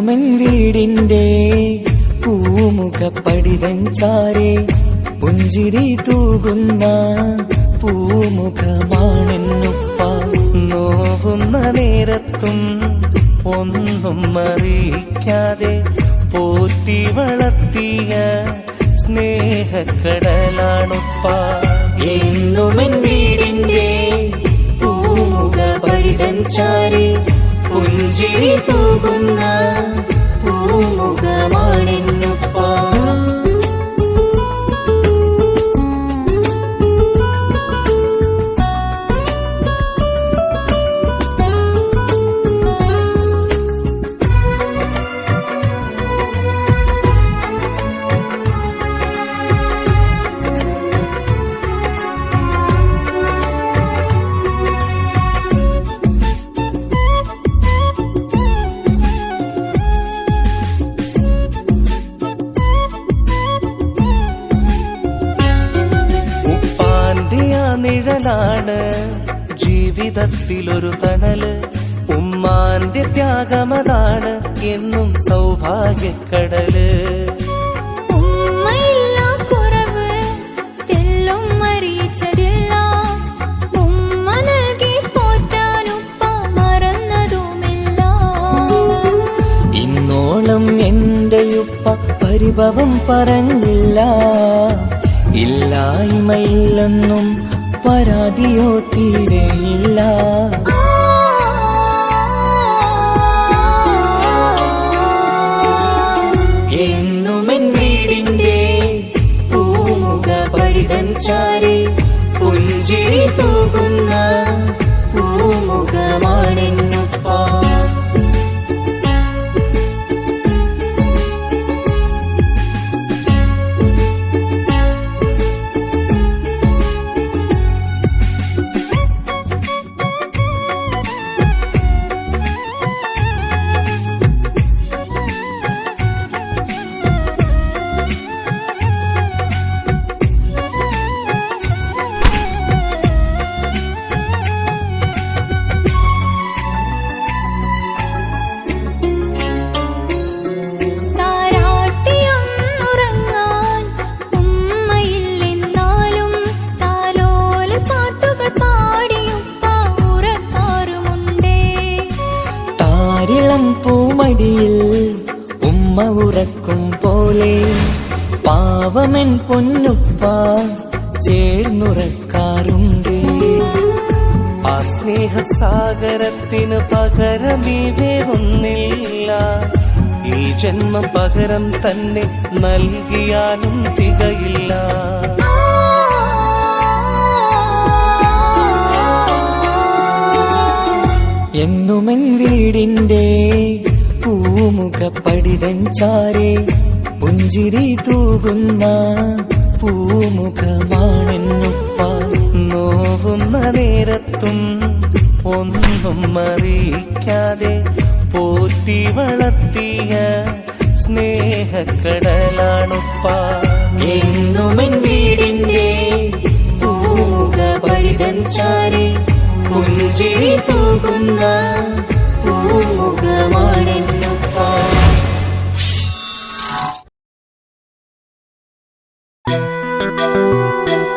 പൂമൻ വീടിന്റെ പൂമുഖപ്പടിതൻ ചാരെ പുഞ്ചിരി തൂകുന്ന പൂമുഖമാണെന്നുപ്പ. നോവുന്ന നേരത്തും ഒന്നും മറിയിക്കാതെ പോറ്റി വളർത്തിയ സ്നേഹക്കടലാണുപ്പ. എന്നുമൻ വീടിന്റെ പൂമുഖ പഠിതൻ ചാരേ പുഞ്ചിരി തൂകുന്ന പൂമുഖമാണെന്നു പരിഭവം പറഞ്ഞില്ല. ഇല്ലായ്മയില്ലെന്നും പരാതിയോ തീരെയില്ല. ഈ ജന്മം പകരം തന്നെ നൽകിയാലും തികയില്ല. എന്നുമെൻ വീടിന്റെ പൂമുഖ പടിതൻ ചാരെ പുഞ്ചിരി തൂകുന്ന പൂമുഖമാണെന്നുപ്പ. നോവുന്ന നേരത്തും ഒന്നും അറിയിക്കാതെ പോറ്റി വളർത്തിയ സ്നേഹക്കടലാണുപ്പ. എന്നുമെൻ വീടിന്റെ പൂമുഖ പടിതൻ ചാരി പുഞ്ചിരി തൂകുന്ന പൂമുഖമാണെന്നുപ്പ എല്ലാ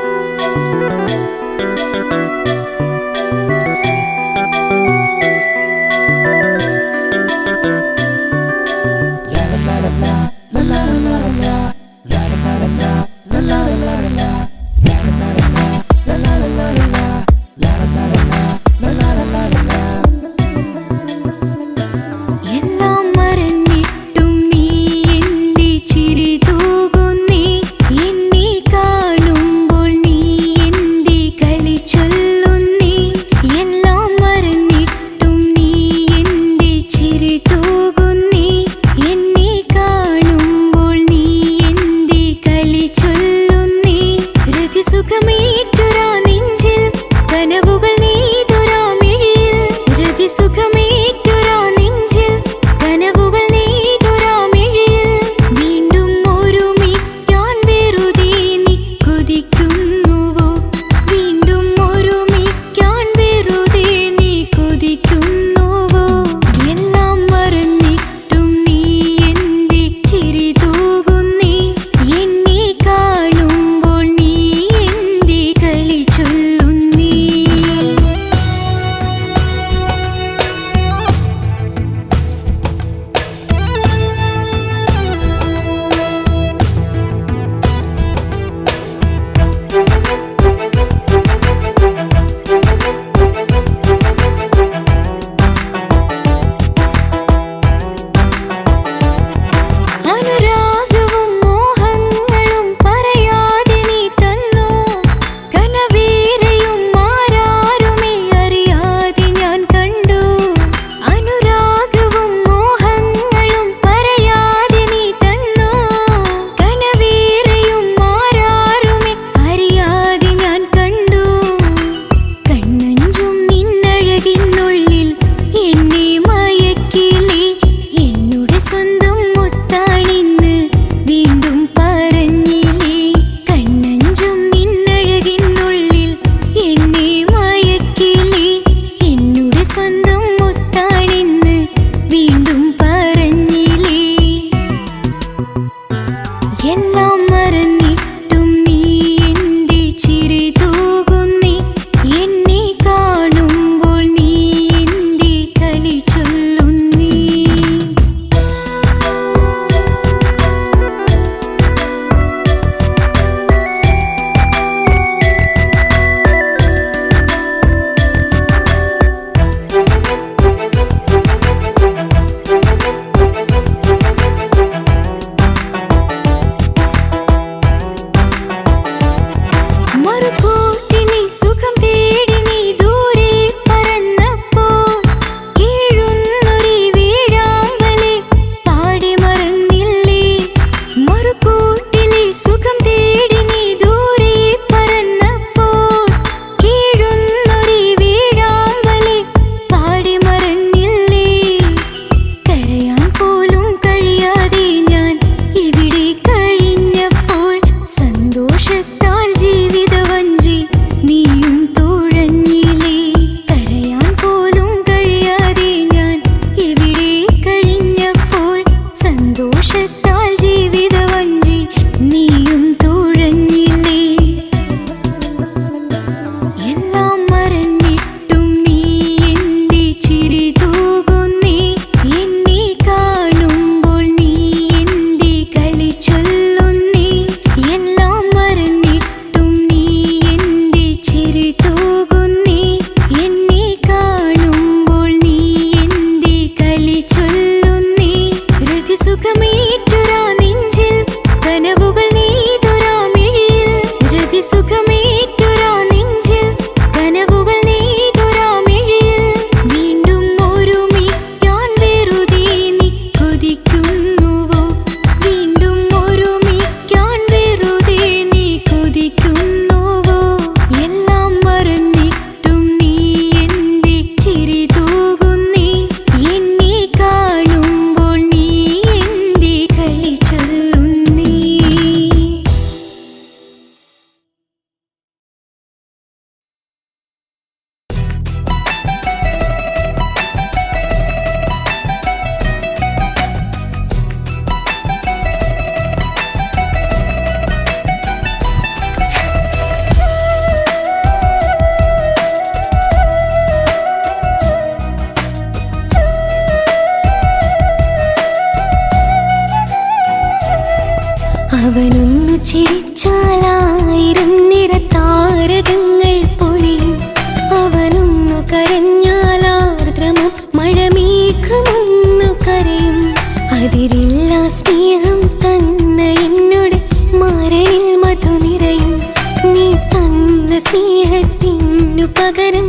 തന്ന സ്നേഹത്തിനു പകരം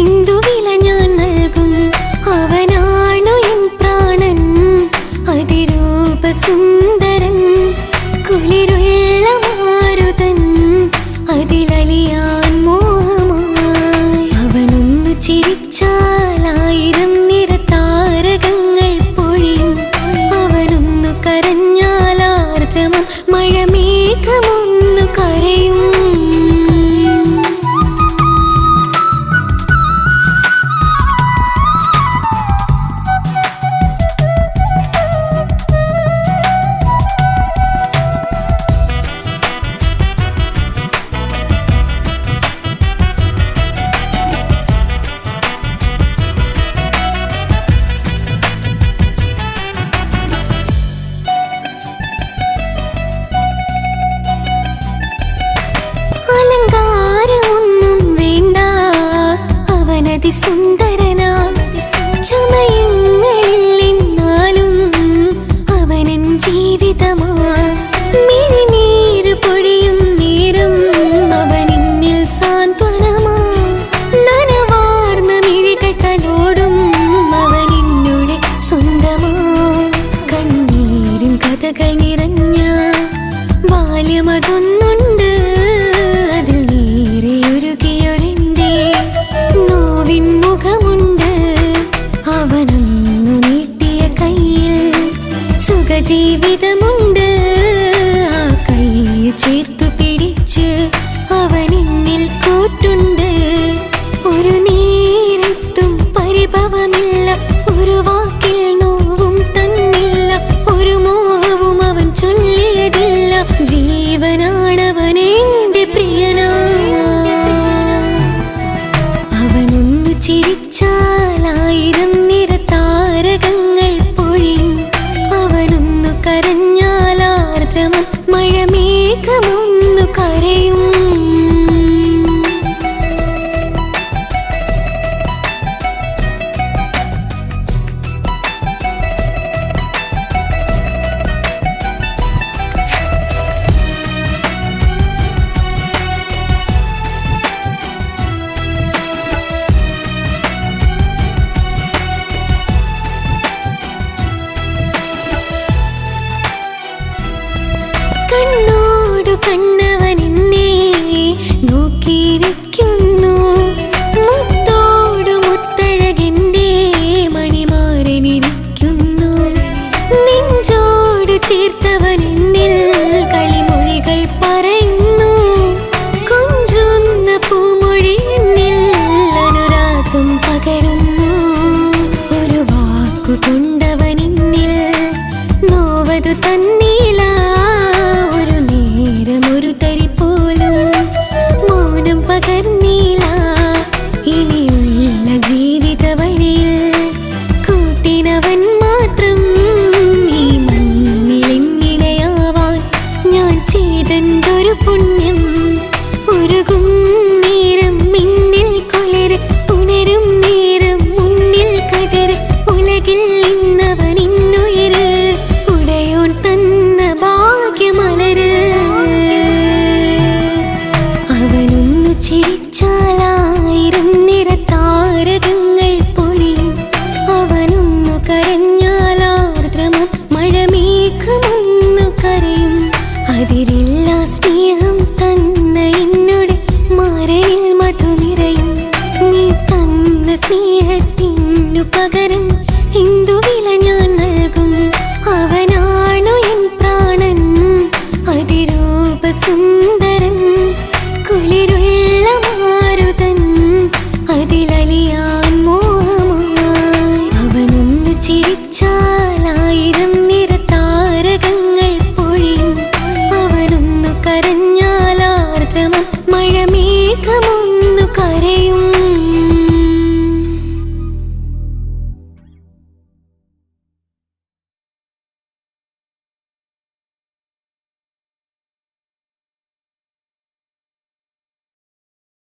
എന്തു വില ഞാൻ നൽകും? അവനാണു സുഖജീവിതമുണ്ട്